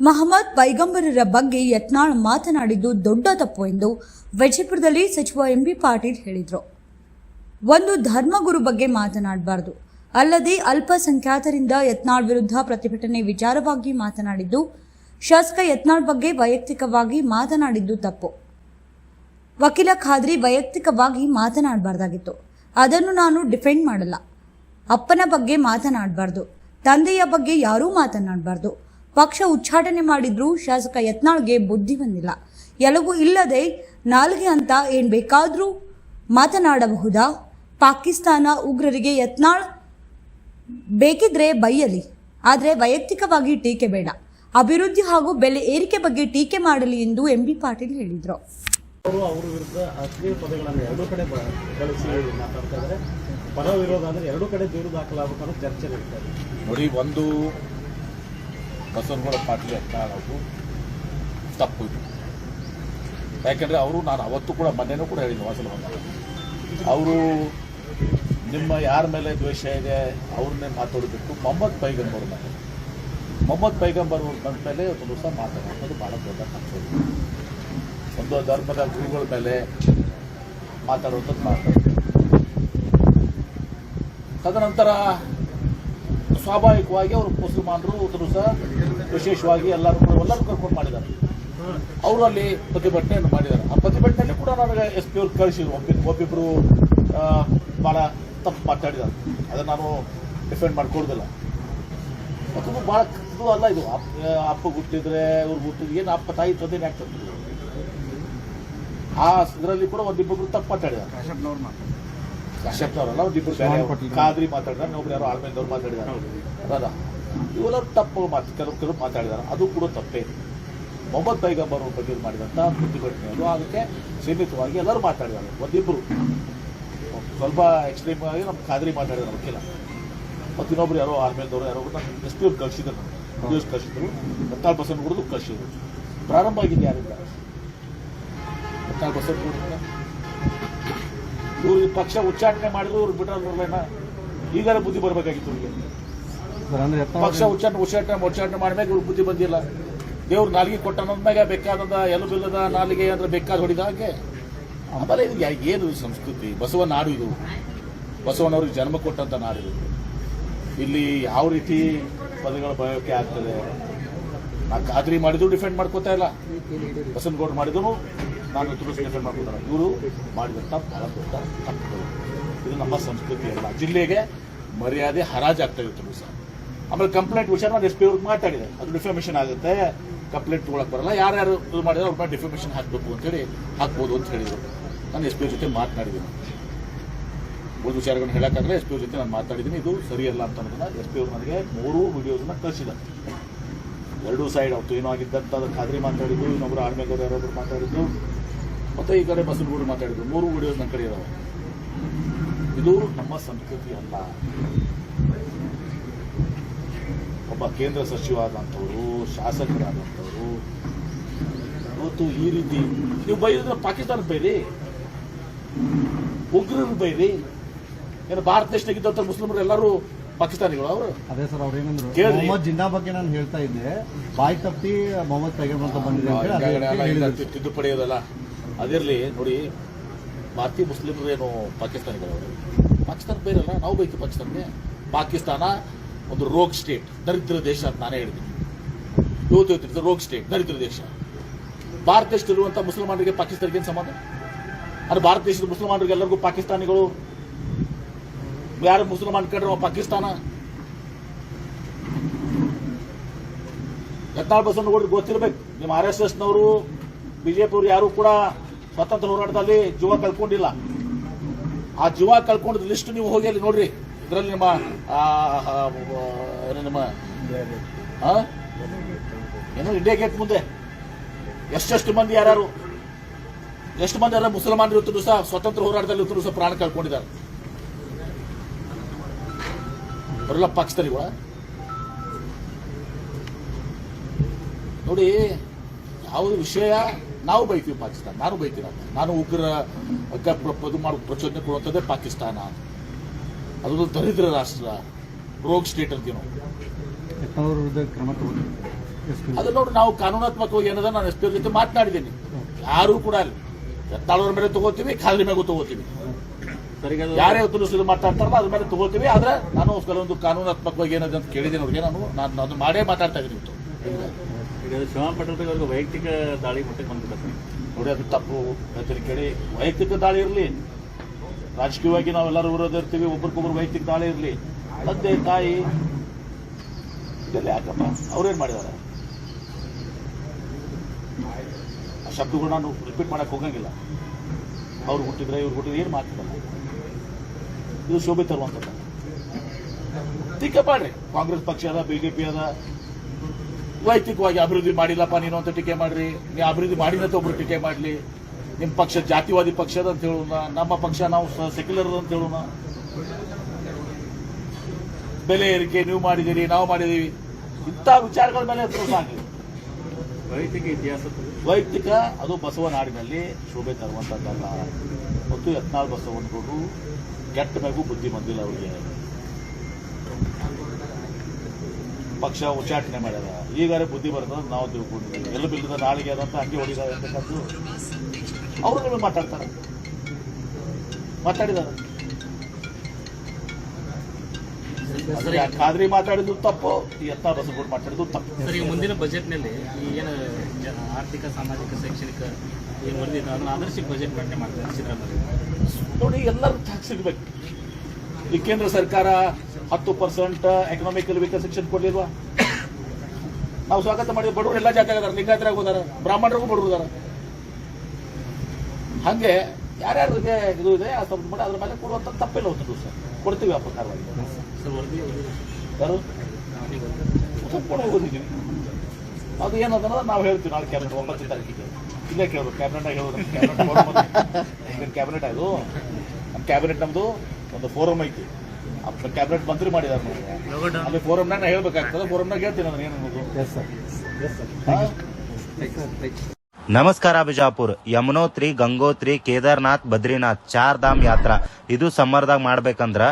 ಮಹಮ್ಮದ್ ಪೈಗಂಬರರ ಬಗ್ಗೆ ಯತ್ನಾಳ್ ಮಾತನಾಡಿದ್ದು ದೊಡ್ಡ ತಪ್ಪು ಎಂದು ವಿಜಯಪುರದಲ್ಲಿ ಸಚಿವ ಎಂಬಿ ಪಾಟೀಲ್ ಹೇಳಿದರು. ಒಂದು ಧರ್ಮಗುರು ಬಗ್ಗೆ ಮಾತನಾಡಬಾರದು. ಅಲ್ಲದೆ ಅಲ್ಪಸಂಖ್ಯಾತರಿಂದ ಯತ್ನಾಳ್ ವಿರುದ್ಧ ಪ್ರತಿಭಟನೆ ವಿಚಾರವಾಗಿ ಮಾತನಾಡಿದ್ದು, ಶಾಸಕ ಯತ್ನಾಳ್ ಬಗ್ಗೆ ವೈಯಕ್ತಿಕವಾಗಿ ಮಾತನಾಡಿದ್ದು ತಪ್ಪು. ವಕೀಲ ಖಾದ್ರಿ ವೈಯಕ್ತಿಕವಾಗಿ ಮಾತನಾಡಬಾರ್ದಾಗಿತ್ತು. ಅದನ್ನು ನಾನು ಡಿಫೆಂಡ್ ಮಾಡಲ್ಲ. ಅಪ್ಪನ ಬಗ್ಗೆ ಮಾತನಾಡಬಾರ್ದು. ತಂದೆಯ ಬಗ್ಗೆ ಯಾರೂ ಮಾತನಾಡಬಾರ್ದು. ಪಕ್ಷ ಉಚ್ಚಾಟನೆ ಮಾಡಿದ್ರೂ ಶಾಸಕ ಯತ್ನಾಳ್ಗೆ ಬುದ್ಧಿ ಬಂದಿಲ್ಲ. ಎಲಗು ಇಲ್ಲದೆ ನಾಲ್ಗೆ ಅಂತ ಏನು ಬೇಕಾದರೂ ಮಾತನಾಡಬಹುದಾ? ಪಾಕಿಸ್ತಾನ ಉಗ್ರರಿಗೆ ಯತ್ನಾಳ್ ಬೇಕಿದ್ರೆ ಬೈಯಲಿ ಆದರೆ ವೈಯಕ್ತಿಕವಾಗಿ ಟೀಕೆ ಬೇಡ. ಅಭಿವೃದ್ಧಿ ಹಾಗೂ ಬೆಲೆ ಏರಿಕೆ ಬಗ್ಗೆ ಟೀಕೆ ಮಾಡಲಿ ಎಂದು ಎಂಬಿ ಪಾಟೀಲ್ ಹೇಳಿದರು. ಅವರು ಅವ್ರ ವಿರುದ್ಧ ಅಶ್ಲೀಲ ಪದಗಳನ್ನು ಎರಡೂ ಕಡೆ ಬ- ಬಳಸಿ ಮಾತಾಡ್ತಾ ಇದ್ದಾರೆ. ಪರ ವಿರೋಧ ಅಂದ್ರೆ ಎರಡೂ ಕಡೆ ದೂರು ದಾಖಲಾಗಬೇಕು ಅನ್ನೋ ಚರ್ಚೆ ನಡೀತಾ ಇದೆ. ನೋಡಿ ಒಂದು ಬಸವನಗೌಡ ಪಾಟೀಲ್ ಯತ್ನಾಳ್ ತಪ್ಪು ಇದು ಯಾಕೆಂದರೆ ಅವರು ನಾನು ಅವತ್ತು ಕೂಡ ಮೊನ್ನೆನೂ ಕೂಡ ಹೇಳಿದ್ದೆ ವಾಸಲ ಅವರು ನಿಮ್ಮ ಯಾರ ಮೇಲೆ ದ್ವೇಷ ಇದೆ, ಅವ್ರನ್ನೇ ಮಾತಾಡಬೇಕು. ಮೊಹಮ್ಮದ್ ಪೈಗಂಬರ್ ಮೇಲೆ. ಮೊಹಮ್ಮದ್ ಪೈಗಂಬರ್ ಬಂದ ಮೇಲೆ ಒಂದು ದಿವಸ ಮಾತಾಡೋದು ಭಾಳ ದೊಡ್ಡ ತಪ್ಪು ಒಂದು ಧರ್ಮದ ಗುರುಗಳ ಮೇಲೆ ಮಾತಾಡುವಂಥದ್ದು ಮಾತಾಡ್ತಾರೆ ತದನಂತರ ಸ್ವಾಭಾವಿಕವಾಗಿ ಅವರು ಮುಸಲ್ಮಾನರು ಒಂದು ಸಹ ವಿಶೇಷವಾಗಿ ಎಲ್ಲರೂ ಕೂಡ ಎಲ್ಲರೂ ಕರ್ಕೊಂಡು ಮಾಡಿದ್ದಾರೆ. ಅವರು ಅಲ್ಲಿ ಪ್ರತಿಭಟನೆಯನ್ನು ಮಾಡಿದ್ದಾರೆ. ಆ ಪ್ರತಿಭಟನೆಯಲ್ಲಿ ಕೂಡ ನನಗೆ ಎಸ್ ಪಿ ಅವ್ರು ಕಳಿಸಿದ್ರು. ಒಬ್ಬ ಒಬ್ಬಿಬ್ಬರು ಭಾಳ ತಪ್ಪು ಮಾತಾಡಿದ್ದಾರೆ. ಅದನ್ನು ನಾನು ಡಿಫೆಂಡ್ ಮಾಡಿಕೊಡೋದಿಲ್ಲ ಮತ್ತು ಭಾಳ ಇದು ಅಲ್ಲ ಇದು. ಅಪ್ಪ ಹುಟ್ಟಿದ್ರೆ, ಇವ್ರು ಹುಟ್ಟಿದ್ರೆ ಏನು ಅಪ್ಪ, ತಾಯಿ ತೊಂದರೆ ಆಗ್ತದೆ ಆ ಇದರಲ್ಲಿ ಕೂಡ ಒಂದಿಬ್ಬರು ತಪ್ಪು ಮಾತಾಡಿದ್ದಾರೆ. ಕಾಶ್ಯಪ್ನವರಲ್ಲ ಒಂದಿಬ್ಬರು ಬೇರೆ ಕಾದ್ರಿ ಮಾತಾಡಿದಾರೆ ಇನ್ನೊಬ್ರು ಯಾರೋ ಆಳ್ಮೇದವ್ರು ಮಾತಾಡಿದಾರೆ. ಅದ ಇವೆಲ್ಲ ತಪ್ಪು ಮಾತು ಕೆಲವು ಕೆಲವು ಮಾತಾಡಿದಾರೆ. ಅದು ಕೂಡ ತಪ್ಪೇ. ಮೊಹಮ್ಮದ್ ಪೈಗಂಬರ್ ಬಗ್ಗೆ ಮಾಡಿದಂಥ ಪ್ರತಿಭಟನೆಗಳು ಅದಕ್ಕೆ ಸೀಮಿತವಾಗಿ ಎಲ್ಲರೂ ಮಾತಾಡಿದ್ದಾರೆ ಒಂದಿಬ್ಬರು ಸ್ವಲ್ಪ ಎಕ್ಸ್ಟ್ರೀಮ್ ಆಗಿ ನಮ್ಮ ಖಾದ್ರಿ ಮಾತಾಡಿದಾರೆ ವಕೀಲ. ಮತ್ತು ಇನ್ನೊಬ್ರು ಯಾರೋ ಆರ್ಮೇಲ್ದವರು ಯಾರೋ ನಮ್ಮ ಎಸ್ ಪಿ ಅವ್ರು ಕಳಿಸಿದ್ರು. ನ್ಯೂಸ್ ಕಳಿಸಿದ್ರು. ಹತ್ತಾರು ಪರ್ಸೆಂಟ್ ಹುಡುದು ಕಳಿಸಿದ್ರು. ಪ್ರಾರಂಭ ಆಗಿದೆ ಯಾರಿಂದ? ಹತ್ತಾರು ಪರ್ಸೆಂಟ್ ಹುಡುಗ ಇವ್ರಿಗೆ ಪಕ್ಷ ಉಚ್ಚಾಟನೆ ಮಾಡಿದ್ರು ಇವ್ರು ಬಿಟ್ರಲ್ಲ ಈಗಾರ ಬುದ್ಧಿ ಬರಬೇಕಾಗಿತ್ತು ಇವ್ರಿಗೆ. ಪಕ್ಷ ಉಚ್ಚಾಟನೆ ಉಚ್ಚಾಟನೆ ಉಚ್ಚಾಟನೆ ಮಾಡ್ಬೇಕು ಇವ್ರಿಗೆ ಬುದ್ಧಿ ಬಂದಿಲ್ಲ. ದೇವ್ರು ನಾಲಿಗೆ ಕೊಟ್ಟ ಮ್ಯಾಗ ಬೇಕಾದಂತ ಎಲ್ಲೂ ಬಿಲ್ಲದ ನಾಲಿಗೆ ಅಂದ್ರೆ ಬೇಕಾದ ಹೊಡಿದ ಹಾಗೆ. ಆಮೇಲೆ ಇದು ಏನು ಸಂಸ್ಕೃತಿ? ಬಸವ ನಾಡು ಇದು. ಬಸವನವ್ರಿಗೆ ಜನ್ಮ ಕೊಟ್ಟಂತ ನಾಡು ಇದು. ಇಲ್ಲಿ ಯಾವ ರೀತಿ ಪದಗಳ ಬಯೋಕೆ ಆಗ್ತದೆ? ನಾ ಖಾದ್ರಿ ಮಾಡಿದ್ರು ಡಿಫೆಂಡ್ ಮಾಡ್ಕೋತಾ ಇಲ್ಲ. ಬಸನಗೌಡ ಮಾಡಿದ್ರು, ನಾನು ತುಳಸಿ ಡಿಫೆಂಡ್ ಮಾಡ್ಕೋತಾರೆ ಇವರು ಮಾಡಿದಂಥ ಬಹಳ ದೊಡ್ಡ ತಪ್ಪುಗಳು. ಇದು ನಮ್ಮ ಸಂಸ್ಕೃತಿ ಅಲ್ಲ. ಜಿಲ್ಲೆಗೆ ಮರ್ಯಾದೆ ಹರಾಜಾಗ್ತಾ ಇದೆ ತುಳಸ ಆಮೇಲೆ ಕಂಪ್ಲೇಂಟ್ ವಿಚಾರ ನಾನು ಎಸ್ ಪಿ ಅವ್ರಿಗೆ ಮಾತಾಡಿದೆ ಅದು ಡಿಫಾಮೇಷನ್ ಆಗುತ್ತೆ ಕಂಪ್ಲೇಂಟ್ ತೊಗೊಳಕ್ಕೆ ಬರಲ್ಲ. ಯಾರ್ಯಾರು ಇದು ಮಾಡಿದ್ರೆ, ಅವ್ರ ಡಿಫಾಮೇಷನ್ ಹಾಕಬೇಕು ಅಂತೇಳಿ ಹಾಕ್ಬೋದು ಅಂತ ಹೇಳಿದರು. ನಾನು ಎಸ್ ಪಿ ಜೊತೆ ಮಾತನಾಡಿದ್ದೀನಿ. ಉಳಿದ ವಿಚಾರಗಳನ್ನ ಹೇಳಕ್ಕಾಗಲ್ಲ ಎಸ್ ಪಿ ಅವ್ರ ಜೊತೆ ನಾನು ಮಾತಾಡಿದ್ದೀನಿ. ಇದು ಸರಿಯಲ್ಲ ಅಂತ ಅನ್ನೋದನ್ನ ಎಸ್ ಪಿ ಅವ್ರು ನನಗೆ ಮೂರು ವಿಡಿಯೋಸನ್ನ ಕಳಿಸಿದ್ದಾರೆ. ಎರಡೂ ಸೈಡ್ ಅವತ್ತು ಏನೋ ಆಗಿದ್ದಂತ ಖಾದ್ರಿ ಮಾತಾಡಿದ್ದು ಇನ್ನೊಬ್ರು ಆಳ್ಮೇದವ್ರು ಯಾರೊಬ್ರು ಮಾತಾಡಿದ್ದು ಮತ್ತೆ ಈ ಕಡೆ ಬಸವನಗೌಡರು ಮಾತಾಡಿದ್ರು. ಮೂರು ವಿಡಿಯೋಸ್ ನನ್ನ ಕಡೆ ಇದಾವೆ. ಇದು ನಮ್ಮ ಸಂಸ್ಕೃತಿ ಅಲ್ಲ. ಒಬ್ಬ ಕೇಂದ್ರ ಸಚಿವ ಆದಂಥವ್ರು ಶಾಸಕರಾದಂಥವ್ರು ಇವತ್ತು ಈ ರೀತಿ ನೀವು ಬೈದ್ರೆ ಪಾಕಿಸ್ತಾನ ಬೈರಿ? ಉಗ್ರರು ಬೈರಿ? ಏನು ಭಾರತ ದೇಶದಾಗಿದ್ದಂಥ ಮುಸ್ಲಿಮರು ಎಲ್ಲರೂ ಪಾಕಿಸ್ತಾನಿಗಳು ಅವರು? ಅದೇ ಸರ್ ಅವ್ರು ಏನಂದ್ರು. ಮೊಹಮ್ಮದ್ ಜಿನ್ನಾ ಬಗ್ಗೆ ನಾನು ಹೇಳ್ತಾ ಇದ್ದೆ. ಬಾಯ್ ತಪ್ಪಿ ಮೊಹಮ್ಮದ್ ಪೈಗಂಬರ್ ಅಂತ ಬಂದಿದೆ ತಿದ್ದುಪಡಿ ಅದಲ್ಲ. ಅದಿರಲಿ ನೋಡಿ ಭಾರತೀಯ ಮುಸ್ಲಿಮರು ಏನು ಪಾಕಿಸ್ತಾನಿಗಳವರು ಪಾಕಿಸ್ತಾನ ಬೇರಲ್ಲ ನಾವು ಬೈತೀವಿ ಪಾಕಿಸ್ತಾನಕ್ಕೆ. ಪಾಕಿಸ್ತಾನ ಒಂದು ರೋಗ್ ಸ್ಟೇಟ್ ದರಿದ್ರ ದೇಶ ಅಂತ ನಾನೇ ಹೇಳ್ತೀನಿ ಇವತ್ತು ಇವತ್ತು ರೋಗ್ ಸ್ಟೇಟ್ ದರಿದ್ರ ದೇಶ. ಭಾರತ ದೇಶದಲ್ಲಿರುವಂಥ ಮುಸಲ್ಮಾನರಿಗೆ ಪಾಕಿಸ್ತಾನಕ್ಕೆ ಏನು ಸಂಬಂಧ? ಅದು ಭಾರತ ದೇಶದ ಮುಸಲ್ಮಾನರಿಗೆ ಎಲ್ಲರಿಗೂ ಪಾಕಿಸ್ತಾನಿಗಳು ಯಾರು ಮುಸಲ್ಮಾನ್ ಕಡ್ರ ಪಾಕಿಸ್ತಾನ? ಯತ್ನಾಳ್ ನೋಡ್ರಿ ಗೊತ್ತಿರ್ಬೇಕು. ನಿಮ್ಮ ಆರ್ ಎಸ್ ಎಸ್ನವರು ಬಿಜೆಪಿ ಯಾರು ಕೂಡ ಸ್ವತಂತ್ರ ಹೋರಾಟದಲ್ಲಿ ಜೀವ ಕಳ್ಕೊಂಡಿಲ್ಲ. ಆ ಜೀವ ಕಳ್ಕೊಂಡ ಲಿಸ್ಟ್ ನೀವು ಹೋಗಿ ಅಲ್ಲಿ ನೋಡ್ರಿ. ಇದರಲ್ಲಿ ನಿಮ್ಮ ನಿಮ್ಮ? ಏನು ಇಂಡಿಯಾ ಗೇಟ್ ಮುಂದೆ? ಎಷ್ಟೆಷ್ಟು ಮಂದಿ ಯಾರು ಎಷ್ಟು ಮಂದಿ ಯಾರು ಮುಸಲ್ಮಾನರು ಇವತ್ತು ಸಹ ಸ್ವತಂತ್ರ ಹೋರಾಟದಲ್ಲಿ ಸಹ ಪ್ರಾಣ ಕಳ್ಕೊಂಡಿದ್ದಾರೆ. ಅವರೆಲ್ಲ ಪಾಕಿಸ್ತಾನಿಗಳ ನೋಡಿ ಯಾವುದು ವಿಷಯ ನಾವು ಬೈತೀವಿ ಪಾಕಿಸ್ತಾನ ನಾನು ಬೈತೀನಿ ಅದನ್ನ. ನಾನು ಉಗ್ರ ಇದು ಮಾಡೋ ಪ್ರಚೋದನೆ ಕೊಡುವಂಥದ್ದೇ ಪಾಕಿಸ್ತಾನ. ಅದೊಂದು ದರಿದ್ರ ರಾಷ್ಟ್ರ ರೋಗ್ ಸ್ಟೇಟ್ ಅಂತೀವಿ ನಾವು ಅದು ನೋಡಿ ನಾವು ಕಾನೂನಾತ್ಮಕವಾಗಿ ಏನದ ನಾನು ಎಷ್ಟೋ ಜೊತೆ ಮಾತನಾಡಿದ್ದೀನಿ. ಯಾರು ಕೂಡ ಅಲ್ಲಿ ಎತ್ತಾಳವ್ರ ಮೇಲೆ ತಗೋತೀವಿ ಖಾಲಿ ಮೇಲೆ ತಗೋತೀವಿ. ಯಾರೇ ತುಲಸಿದು ಮಾತಾಡ್ತಾರಲ್ಲ ಅದ್ರ ಮೇಲೆ ತಗೋತೀವಿ. ಆದ್ರೆ ನಾನು ಕೆಲವೊಂದು ಕಾನೂನಾತ್ಮಕವಾಗಿ ಏನಾದ್ರು ಅಂತ ಕೇಳಿದ್ದೀನಿ ಅವ್ರಿಗೆ. ನಾನು ನಾನು ಅದು ಮಾಡೇ ಮಾತಾಡ್ತಾ ಇದ್ದೀನಿ ಶಿವರಾಮ್ ಪಟೇಲ್ ಅವ್ರಿಗೆ ವೈಯಕ್ತಿಕ ದಾಳಿ ಮಟ್ಟಕ್ಕೆ ಬಂದ್ಬಿಡುತ್ತೆ. ನೋಡಿ ಅದು ತಪ್ಪು. ಹೇಳ್ತೀನಿ ಕೇಳಿ. ವೈಯಕ್ತಿಕ ದಾಳಿ ಇರಲಿ. ರಾಜಕೀಯವಾಗಿ ನಾವೆಲ್ಲರೂ ವಿರೋಧ ಇರ್ತೀವಿ. ಒಬ್ರಿಗೊಬ್ರು ವೈಯಕ್ತಿಕ ದಾಳಿ ಇರಲಿ. ತಂದೆ ತಾಯಿ ಇದೆಲ್ಲ ಯಾಕಪ್ಪ? ಅವ್ರೇನ್ ಮಾಡಿದಾರೆ? ಆ ಶಬ್ದಗಳು ನಾನು ರಿಪೀಟ್ ಮಾಡಕ್ ಹೋಗಂಗಿಲ್ಲ. ಅವ್ರು ಹುಟ್ಟಿದ್ರೆ ಇವ್ರು ಹುಟ್ಟಿದ್ರೆ ಏನು ಮಾತಿಲ್ಲ ಇದು ಶೋಭೆ ತರುವಂಥದ್ದು ಟೀಕೆ ಮಾಡ್ರಿ ಕಾಂಗ್ರೆಸ್ ಪಕ್ಷ ಅದ ಬಿಜೆಪಿ ಅದ. ವೈಯಕ್ತಿಕವಾಗಿ ಅಭಿವೃದ್ಧಿ ಮಾಡಿಲ್ಲಪ್ಪ ನೀನು ಅಂತ ಟೀಕೆ ಮಾಡ್ರಿ. ನೀ ಅಭಿವೃದ್ಧಿ ಮಾಡಿದಂತ ಒಬ್ರು ಟೀಕೆ ಮಾಡ್ಲಿ. ನಿಮ್ಮ ಪಕ್ಷ ಜಾತಿವಾದಿ ಪಕ್ಷದ ಅಂತ ಹೇಳೋಣ. ನಮ್ಮ ಪಕ್ಷ ನಾವು ಸೆಕ್ಯುಲರ್ ಅಂತ ಹೇಳೋಣ. ಬೆಲೆ ಏರಿಕೆ ನೀವು ಮಾಡಿದಿರಿ ನಾವು ಮಾಡಿದೀವಿ ಇಂಥ ವಿಚಾರಗಳ ಮೇಲೆ ಸಾಗಲಿ ವೈಯಕ್ತಿಕ ಇತಿಹಾಸ ವೈಯಕ್ತಿಕ ಅದು ಬಸವನಾಡಿನಲ್ಲಿ ಶೋಭೆ ತರುವಂತದ್ದಲ್ಲ. ಮತ್ತು ಯತ್ನಾಳ್ ಬಸವನಗೌಡರು ಕೆಟ್ಟ ಮೇಗೂ ಬುದ್ಧಿ ಬಂದಿಲ್ಲ ಅವ್ರಿಗೆ. ಪಕ್ಷ ಉಚ್ಚಾಟನೆ ಮಾಡ್ಯಾರ ಈಗಾರೆ ಬುದ್ಧಿ ಬರ್ತದ ನಾವು ತಿಳ್ಕೊಂಡಿದ್ದೀವಿ. ಎಲ್ಲ ಬಿಲ್ಲದ ನಾಳಿಗೆ ಅದಂತ ಹಂಗೆ ಹೊಡಿದಾರೆ ಅಂತಕ್ಕಂಥದ್ದು ಅವರು ಮಾತಾಡ್ತಾರೆ. ಮಾತಾಡಿದ್ದಾರೆ. ಅಂದ್ರೆ ಆ ಖಾದ್ರಿ ಮಾತಾಡಿದ್ದು ತಪ್ಪು ಈ ಯತ್ನಾಳ್ ಬಸವನಗೌಡ ಮಾತಾಡಿದ್ದು ತಪ್ಪು. ಸರ್ ಈಗ ಮುಂದಿನ ಬಜೆಟ್ನಲ್ಲಿ ಈ ಏನು ಆರ್ಥಿಕ ಸಾಮಾಜಿಕ ಶೈಕ್ಷಣಿಕ ಏನು ಅದನ್ನು ಆದರ್ಶಿಕ ಬಜೆಟ್ ಮಂಡನೆ ಮಾಡ್ತಾರೆ ಸಿದ್ದರಾಮಯ್ಯ. ನೋಡಿ ಎಲ್ಲರೂ ಟ್ಯಾಕ್ಸ್ ಸಿಗ್ಬೇಕು ಈ ಕೇಂದ್ರ ಸರ್ಕಾರ ಹತ್ತು ಪರ್ಸೆಂಟ್ ಎಕನಾಮಿಕಲ್ ವಿಕಸನ್ ಕೊಡ್ಲಿಲ್ವಾ? ನಾವು ಸ್ವಾಗತ ಮಾಡಿದ ಬಡವರು ಎಲ್ಲ ಜಾತಿ ಅದಾರ ಲಿಂಗಾಯತರಾಗ ಹೋದಾರ ಬ್ರಾಹ್ಮಣರಿಗೂ ಬಡವರು ಹಂಗೆ ಯಾರ್ಯಾರಿಗೆ ಇದು ಇದೆ ಆ ಸ್ವಲ್ಪ ಮಾಡಿ ಅದ್ರ ಮೇಲೆ ಕೊಡುವಂತ ತಪ್ಪಿಲ್ಲ ಒಂದು ಸರ್. ಕೊಡ್ತೀವಿ ಆ ಪ್ರಕಾರವಾಗಿ ಯಾರು? ಒಪ್ಕೊಂಡು ಹೋಗಿದ್ದೀವಿ ಅದು ಏನಂದ್ರೆ ನಾವು ಹೇಳ್ತೀವಿ ನಾಳೆ ಕ್ಯಾಬಿನೆಟ್ ಒಂಬತ್ತು ತಾರೀಕಿಗೆ. ಇಲ್ಲೇ ಕೇಳೋದು ಕ್ಯಾಬಿನೆಟ್ ಹೇಳೋದು ಕ್ಯಾಬಿನೆಟ್ ಕ್ಯಾಬಿನೆಟ್ ಅದು ನಮ್ಮ ಕ್ಯಾಬಿನೆಟ್ ನಮ್ಮದು ಒಂದು ಫೋರಮ್ ಐತಿ. ಆ ಕ್ಯಾಬಿನೆಟ್ ಮಂತ್ರಿ ಮಾಡಿದಾರೆ ನಮ್ಗೆ. ಅಲ್ಲಿ ಫೋರಮ್ನಾಗ ನಾ ಹೇಳ್ಬೇಕಾಗ್ತದೆ ಫೋರಮ್ನಾಗ ಹೇಳ್ತೀನಿ ನಾನು ಏನನ್ನೋದು ಎಸ್ ಸರ್ ಎಸ್ ಸರ್? ನಮಸ್ಕಾರ ಬಿಜಾಪುರ್. ಯಮುನೋತ್ರಿ ಗಂಗೋತ್ರಿ ಕೇದಾರ್ನಾಥ್ ಬದ್ರಿನಾಥ್ ಚಾರ್ ಧಾಮ್ ಯಾತ್ರಾ. ಇದು ಸಮ್ಮರ್ದಾಗ ಮಾಡ್ಬೇಕಂದ್ರ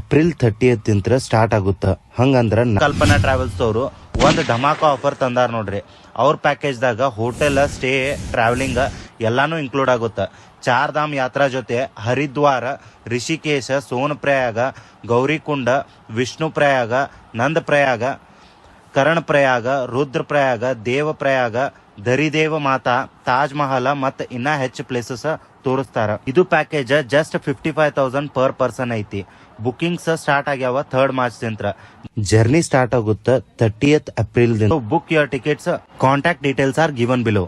ಏಪ್ರಿಲ್ ಥರ್ಟಿಯತ್ ಇಂತ್ರ ಸ್ಟಾರ್ಟ್ ಆಗುತ್ತ. ಹಂಗಂದ್ರ ಕಲ್ಪನಾ ಟ್ರಾವೆಲ್ಸ್ ಅವರು ಒಂದು ಧಮಾಕ ಆಫರ್ ತಂದಾರ ನೋಡ್ರಿ. ಅವ್ರ ಪ್ಯಾಕೇಜ್ದಾಗ ಹೋಟೆಲ್ ಸ್ಟೇ ಟ್ರಾವೆಲಿಂಗ್ ಎಲ್ಲಾನು ಇನ್ಕ್ಲೂಡ್ ಆಗುತ್ತ. ಚಾರ್ ಧಾಮ್ ಯಾತ್ರಾ ಜೊತೆ ಹರಿದ್ವಾರ ರಿಷಿಕೇಶ ಸೋನಪ್ರಯಾಗ ಗೌರಿಕುಂಡ ಪ್ರಯಾಗ ರುದ್ರ ಪ್ರಯಾಗ ದೇವ ದೇವಪ್ರಯಾಗ ದರಿದೇವ ಮಾತಾ, ತಾಜ್ ಮಹಲ್ ಮತ್ತ ಇನ್ನ ಹೆಚ್ಚು ಪ್ಲೇಸಸ್ ತೋರಿಸ್ತಾರ. ಇದು package just fifty five thousand per person ಐತಿ. ಬುಕಿಂಗ್ಸ್ ಸ್ಟಾರ್ಟ್ ಆಗ್ಯಾವ ಥರ್ಡ್ ಮಾರ್ಚ್ ದಿಂತ್ರ. ಜರ್ನಿ ಸ್ಟಾರ್ಟ್ ಆಗುತ್ತ thirtieth April book your tickets contact details are given below